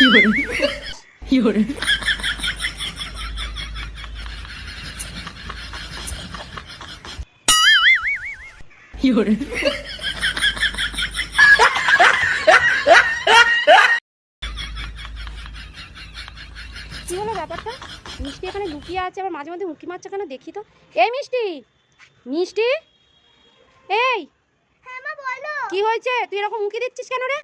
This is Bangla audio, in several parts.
有人，有人， 有人， কি হলো ব্যাপারটা মিষ্টি এখানে লুকিয়ে আছে আবার মাঝে মাঝে উঁকি মারছে কেন দেখি তো এই মিষ্টি মিষ্টি এই হ্যাঁ মা বলো কি হয়েছে তুই এরকম উঁকি দিচ্ছিস কেন রে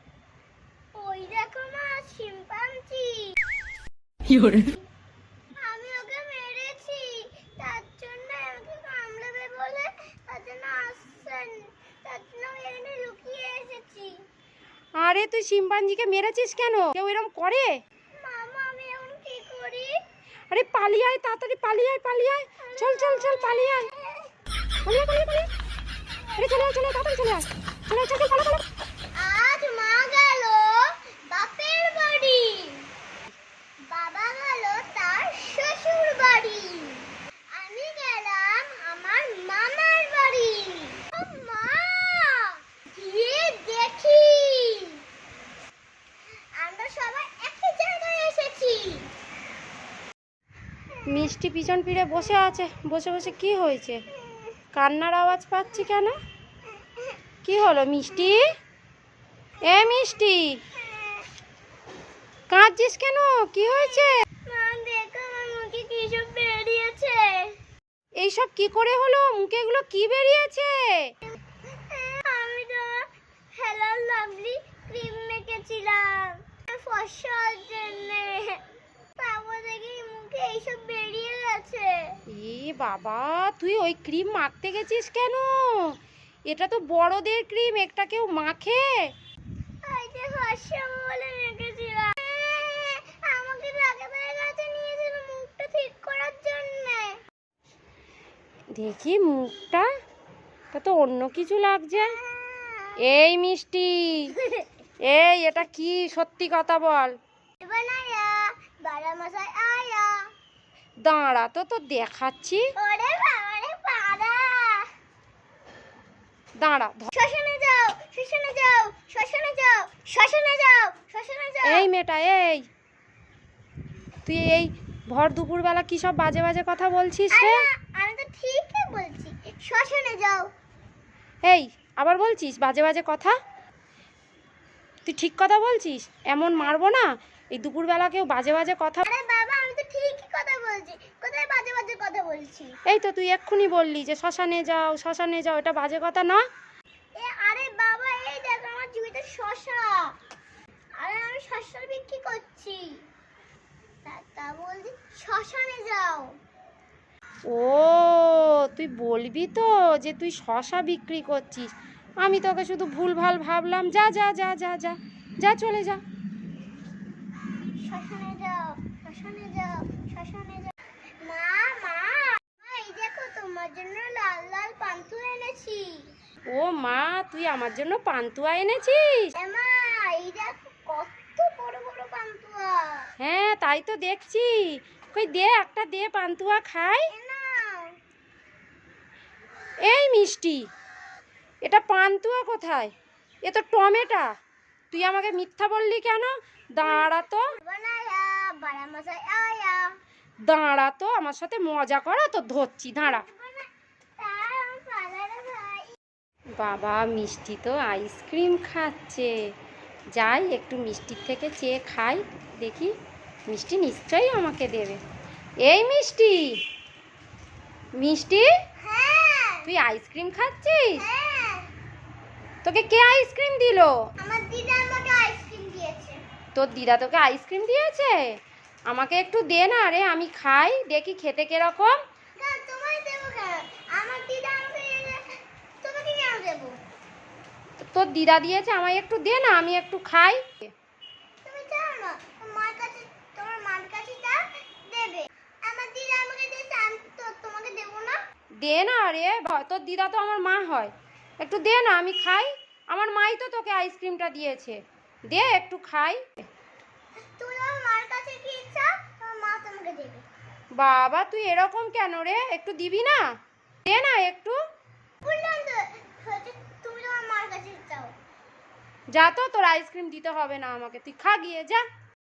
আমি ওকে মেরেছি। তার জন্য আমাকে কামড়াবে বলে তার জন্য আসছেন। তার জন্য আমি এখানে লুকিয়ে এসেছি। আরে তুই শিম্পাঞ্জিকে মেরেছিস কেন? কেউ এরকম করে? মামা আমি এখন কি করি? আরে পালিয়ে আয় তাড়াতাড়ি পালিয়ে আয় পালিয়ে আয়। চল চল চল পালিয়ে আয়। পালিয়ে পালিয়ে পালিয়ে। আরে চলে আয় চলে তাড়াতাড়ি চলে আয়। চলে চল চল পালা পালা আজ মা গেল বাপের বাড়ি বাবা গেল তার শ্বশুর বাড়ি আমি গেলাম আমার মামার বাড়ি ও মা গিয়ে দেখি আমরা সবাই একই জায়গায় এসেছি মিষ্টি পিছন ফিরে বসে আছে বসে বসে কি হয়েছে? কান্নার আওয়াজ পাচ্ছি কেন? কি হলো মিষ্টি? এ মিষ্টি! কাঁদছিস কেন? কি হয়েছে? এইসব কি করে হলো? মুখে এগুলো কি বেরিয়েছে আমি তো হ্যালো লাভলি ক্রিম মেখেছিলাম ফসার জন্য তারপর দেখি মুখে এইসব বেরিয়ে গেছে বাবা তুই ওই ক্রিম মাখতে গেছিস কেন? এটা তো বড়দের ক্রিম একটা কেউ মাখে। দেখি মুখটা তা তো অন্য কিছু লাগছে। এই মিষ্টি এই এটা কি সত্যি কথা বল। মশাই আয়া। দাঁড়া তো তো দেখাচ্ছি। দাঁড়া শ্মশানে যাও শ্মশানে যাও শ্মশানে যাও শ্মশানে যাও শ্মশানে যাও। এই মেয়েটা এই। তুই এই ভর দুপুরবেলা কি সব বাজে বাজে কথা বলছিস রে? আমি তো ঠিকই বলছি। শ্মশানে যাও। এই আবার বলছিস বাজে বাজে কথা? তুই ঠিক কথা বলছিস? এমন মারবো না এই দুপুরবেলা কেউ বাজে বাজে কথা আরে বাবা আমি তো ঠিকই কথা বলছি কোথায় বাজে বাজে কথা বলছি। এই তো তুই এক্ষুনি বললি যে শ্মশানে যাও শ্মশানে যাও এটা বাজে কথা না? এ আরে বাবা এই দেখ আমার জমিতে শশা। আরে আমি শশা বিক্রি করছি। তা- তা বলছি শ্মশানে যাও। ও তুই বলবি তো যে তুই শশা বিক্রি করছিস। আমি তোকে শুধু ভুলভাল ভাবলাম। যা যা যা যা যা যা চলে যা। শ্মশানে যাও শ্মশানে যাও শ্মশানে যাও মা মা মা, এই দেখো তোমার জন্য লাল লাল পান্তু এনেছি। ও মা তুই আমার জন্য পান্তুয়া এনেছিস? মা এই দেখো কত বড় বড় পান্তুয়া। হ্যাঁ তাই তো দেখছি। কই দে একটা দে পান্তুয়া খাই। এই মিষ্টি এটা পান্তুয়া কোথায়? এ তো টমেটা। তুই আমাকে মিথ্যা বললি কেন? দাঁড়া তো। দাঁড়া তো আমার সাথে মজা করা তো ধরছি দাঁড়া। বাবা মিষ্টি তো আইসক্রিম খাচ্ছে। যাই একটু মিষ্টির থেকে চেয়ে খাই দেখি মিষ্টি নিশ্চয়ই আমাকে দেবে। এই মিষ্টি! মিষ্টি? হ্যাঁ। তুই আইসক্রিম খাচ্ছিস? হ্যাঁ। তোকে কে আইসক্রিম দিলো? আমার দিদা আমাকে আইসক্রিম দিয়েছে। তোর দিদা তোকে আইসক্রিম দিয়েছে? আমাকে একটু দে না রে আমি খাই দেখি খেতে কীরকম কেন তোমায় দেবো কেন আমার দিদা আমাকে তোমাকে কেন দেবো তোর দিদা দিয়েছে আমায় একটু দে না আমি একটু খাই। দে না রে তোর দিদা তো আমার মা হয়। একটু দে না আমি খাই। আমার মাই তো তোকে আইসক্রিমটা দিয়েছে। দে একটু খাই। বাবা তুই এরকম কেন রে? একটু দিবি না? দে না একটু। যা তো তোর আইসক্রিম দিতে হবে না আমাকে। তুই খা গিয়ে যা।